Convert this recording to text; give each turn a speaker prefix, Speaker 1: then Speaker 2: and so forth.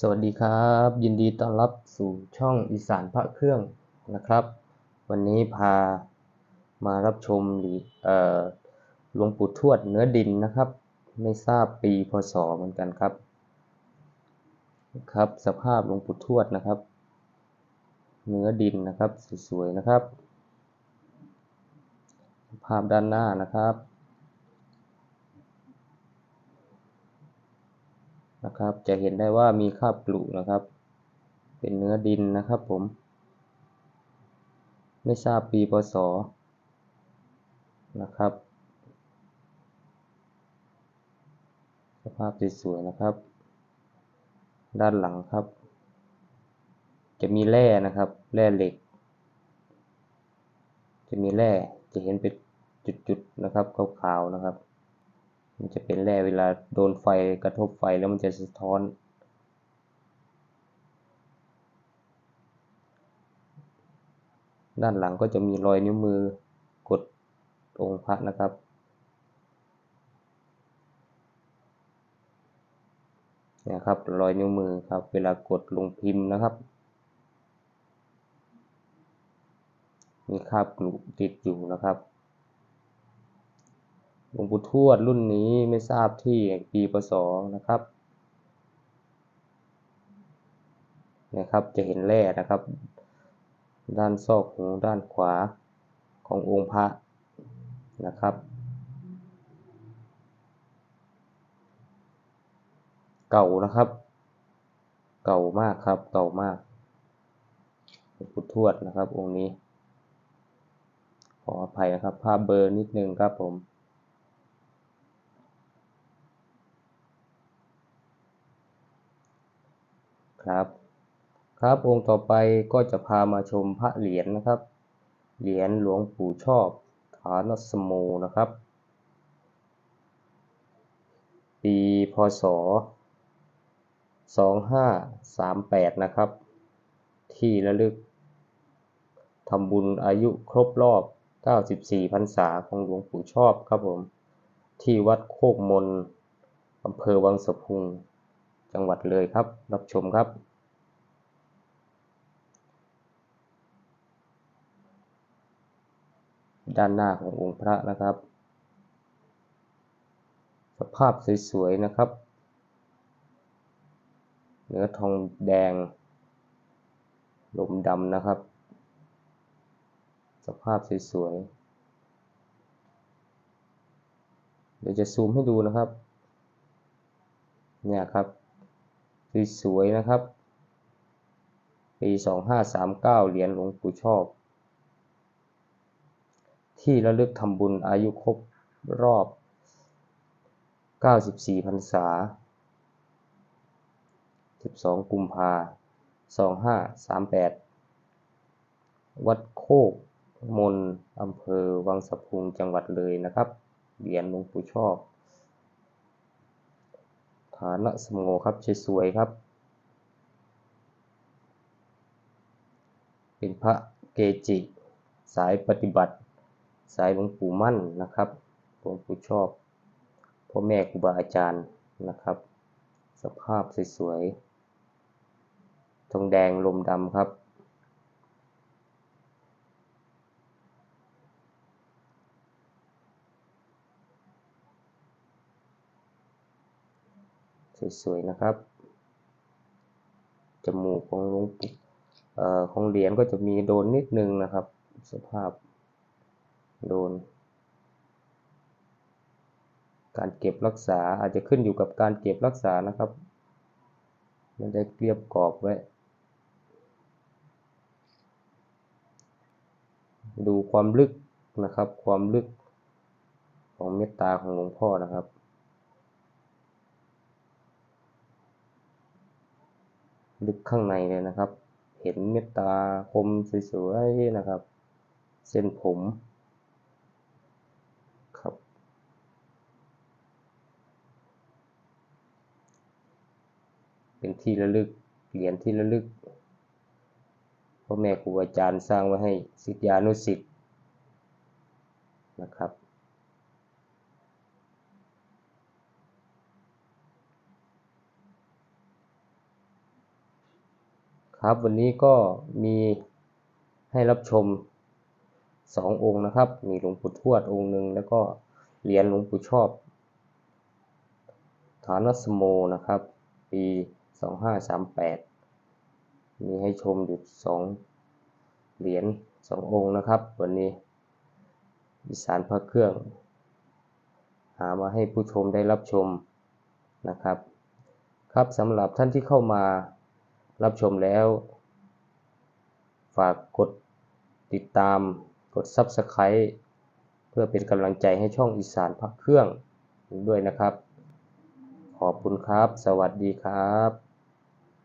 Speaker 1: สวัสดีครับ ยินดีต้อนรับสู่ช่องอีสานพระเครื่องนะครับ วันนี้พามารับชมหรือเออลวงปู่ทวดเนื้อดินนะครับ ไม่ทราบปีพศเหมือนกันครับ ครับ สภาพหลวงปู่ทวดนะครับ เนื้อดินนะครับสวยๆนะครับ ภาพด้านหน้านะครับ นะครับ จะเห็นได้ว่ามีคราบกลุนะครับ เป็นเนื้อดินนะครับผม ไม่ทราบปีพศนะครับ สภาพสวยๆนะครับ ด้านหลังครับ จะมีแร่นะครับ แร่เหล็ก จะมีแร่จะเห็นเป็นจุดๆนะครับขาวๆนะครับ มันจะเป็นแร่เวลาโดนไฟกระทบไฟแล้วมันจะสะท้อน ด้านหลังก็จะมีรอยนิ้วมือกดองค์พระนะครับนี่ยครับรอยนิ้วมือครับ เวลากดลงพิมพ์นะครับ มีคราบกลุติดอยู่นะครับ หลวงปู่ทวดรุ่นนี้ไม่ทราบที่ปีพศนะครับนี่ยครับจะเห็นแร่นะครับ ด้านซอกหูด้านขวาขององค์พระนะครับ เก่านะครับ เก่ามากครับเก่ามากหลวงปู่ทวดนะครับองค์นี้ ขออภัยนะครับ ภาพเบอร์นิดนึงครับผม ครับ ครับองค์ต่อไปก็จะพามาชมพระเหรียญนะครับ เหรียญหลวงปู่ชอบฐานสโมนะครับ ปีพศ 2538 นะครับ ที่ระลึกทำบุญอายุครบรอบ 94พรรษาของหลวงปู่ชอบครับผม ที่วัดโคกมนอำเภอวังสะพุง จังหวัดเลยครับ รับชมครับ ด้านหน้าขององค์พระนะครับ สภาพสวยๆนะครับ เนื้อทองแดง ลมดำนะครับ สภาพสวยๆเดี๋ยวจะซูมให้ดูนะครับ เนี่ยครับ สวยๆนะครับ ปี 2539 เหรียญหลวงปู่ชอบ ที่ระลึกทำบุญอายุครบรอบ 94พรรษา 12 กุมภา2538 วัดโคกมนอำเภอวังสะพุงจังหวัดเลยนะครับ เหรียญหลวงปู่ชอบานะสมโงครับสวยๆครับ เป็นพระเกจิ สายปฏิบัติ สายหลวงปู่มั่นนะครับหลวงปู่ชอบพ่อแม่ครูบาอาจารย์นะครับ สภาพสวยๆทองแดงลมดำครับ สวยๆนะครับ จมูกของหลวงปู่เอ่อของเหรียญก็จะมีโดนนิดนึงนะครับ สภาพโดน การเก็บรักษาอาจจะขึ้นอยู่กับการเก็บรักษานะครับไม่ได้เกลียบกรอบไว้ ดูความลึกนะครับ ความลึกของเมตตาของหลวงพ่อนะครับ ลึกข้างในเลยนะครับ เห็นเมตตาคมสวยๆนะครับ เส้นผมครับ เป็นที่ระลึกเหรียญที่ระลึกพ่อแม่ครูอาจารย์สร้างไว้ให้ศิษยานุศิษย์นะครับ ค ครับ วันนี้ก็มีให้รับชมสององค์นะครับ มีหลวงปู่ทวดองค์หนึ่งแล้วก็เหรียญหลวงปู่ชอบ ฐานวัสโมนะครับ ปี 2538 มีให้ชมอยู่สองเหรียญสององค์นะครับ วันนี้อีสานพระเครื่อง หามาให้ผู้ชมได้รับชมนะครับ ครับสำหรับท่านที่เข้ามา รับชมแล้ว ฝากกดติดตามกด Subscribe เพื่อเป็นกำลังใจให้ช่องอีสานพักเครื่องด้วยนะครับ ขอบคุณครับ สวัสดีครับ